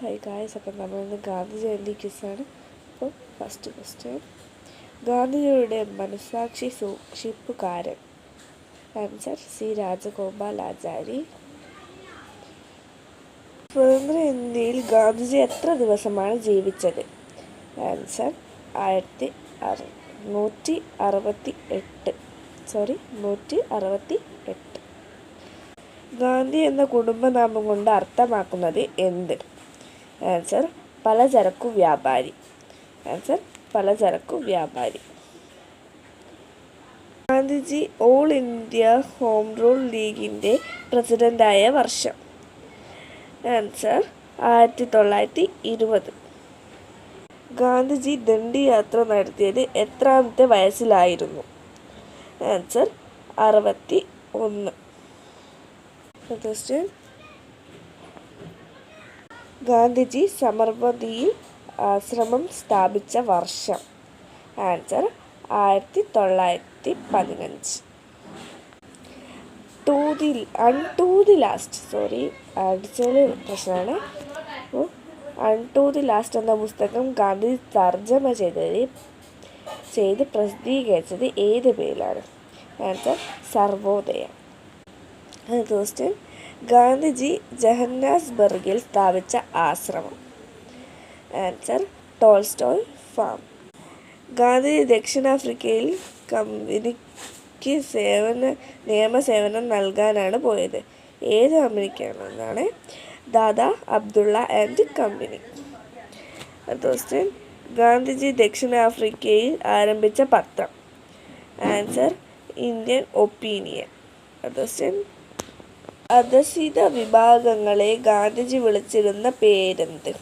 High guys അപ്പം നമ്മളിന്ന് ഗാന്ധി ജയന്തി ക്വിസാണ് അപ്പോൾ ഫസ്റ്റ് ക്വസ്റ്റ്യൻ ഗാന്ധിജിയുടെ മനസാക്ഷി സൂക്ഷിപ്പുകാരൻ. ആൻസർ സി രാജഗോപാലാചാരി സ്വതന്ത്ര ഇന്ത്യയിൽ ഗാന്ധിജി എത്ര ദിവസമാണ് ജീവിച്ചത്? ആൻസർ ആയിരത്തി അറു നൂറ്റി അറുപത്തി എട്ട്. സോറി നൂറ്റി അറുപത്തി എട്ട്. ഗാന്ധി എന്ന കുടുംബനാമം കൊണ്ട് അർത്ഥമാക്കുന്നത് എന്ത്? ആൻസർ പലചരക്കു വ്യാപാരി. ആൻസർ പലചരക്കു വ്യാപാരി. Gandhiji all India home rule ലീഗിന്റെ പ്രസിഡന്റായ വർഷം. ആൻസർ ആയിരത്തി തൊള്ളായിരത്തി ഇരുപത് ഗാന്ധിജി ദണ്ഡി യാത്ര നടത്തിയത് എത്രാമത്തെ വയസ്സിലായിരുന്നു? ആൻസർ അറുപത്തി ഒന്ന് ക്വസ്റ്റ്യൻ ഗാന്ധിജി സമർവതിയിൽ ആശ്രമം സ്ഥാപിച്ച വർഷം. ആൻസർ ആയിരത്തി തൊള്ളായിരത്തി പതിനഞ്ച് to the unto the last sorry അടിച്ചൊരു പ്രശ്നമാണ്. അൺ ടു ദി ലാസ്റ്റ് എന്ന പുസ്തകം ഗാന്ധി തർജമ ചെയ്തത് ചെയ്ത് പ്രസിദ്ധീകരിച്ചത് ഏത് പേരിലാണ്? ആൻസർ സർവോദയം. ക്വസ്റ്റ്യൻ ഗാന്ധിജി ജഹന്നാസ്ബർഗിൽ സ്ഥാപിച്ച ആശ്രമം. Answer Tolstoy farm. ഗാന്ധിജി ദക്ഷിണാഫ്രിക്കയിൽ കമ്പനിക്ക് സേവന നിയമസേവനം നൽകാനാണ് പോയത്. ഏത് കമ്പനിക്കാണെന്നാണ് Dada Abdulla and company. Question Gandhiji ദക്ഷിണാഫ്രിക്കയിൽ ആരംഭിച്ച പത്രം. Answer Indian opinion. ക്വസ്റ്റ്യൻ അധസ്ഥിത വിഭാഗങ്ങളെ ഗാന്ധിജി വിളിച്ചിരുന്ന പേരെന്ത്?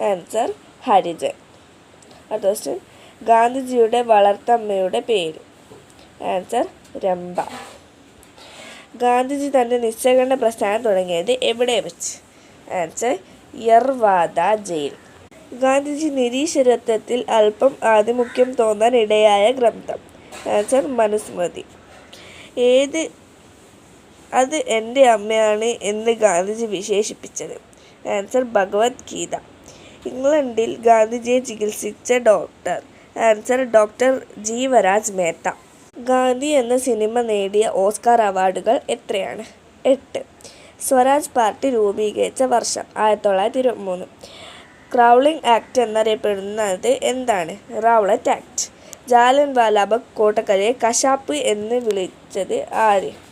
ആൻസർ ഹരിജൻ. ക്വസ്റ്റ്യൻ ഗാന്ധിജിയുടെ വളർത്തമ്മയുടെ പേര്. ആൻസർ രംഭ. ഗാന്ധിജി തന്റെ നിശ്ചയകണ്ഠ പ്രസ്ഥാനം തുടങ്ങിയത് എവിടെ വെച്ച്? Answer Yerwada jail. ഗാന്ധിജി നിരീശ്വരത്വത്തിൽ അല്പം ആധിമുഖ്യം തോന്നാൻ ഇടയായ ഗ്രന്ഥം. ആൻസർ മനുസ്മൃതി. ഏത് അത് എന്റെ അമ്മയാണ് എന്ന് ഗാന്ധിജി വിശേഷിപ്പിച്ചത്. ആൻസർ ഭഗവത്ഗീത. ഇംഗ്ലണ്ടിൽ ഗാന്ധിജിയെ ചികിത്സിച്ച doctor. Answer doctor Jivraj Mehta. Gandhi എന്ന സിനിമ നേടിയ ഓസ്കാർ അവാർഡുകൾ എത്രയാണ്? എട്ട്. സ്വരാജ് പാർട്ടി രൂപീകരിച്ച വർഷം ആയിരത്തി തൊള്ളായിരത്തി ഇരുപത്തി മൂന്ന് ക്രൗളിംഗ് ആക്ട് എന്നറിയപ്പെടുന്നത് എന്താണ്? Rowlatt act. ജാലൻ വാലാബഗ് കോട്ടക്കലയെ കശാപ്പ് എന്ന് വിളിച്ചത് ആര്?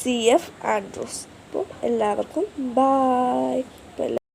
സി എഫ് ആൻഡ്രൂസ് അപ്പോൾ എല്ലാവർക്കും ബായ്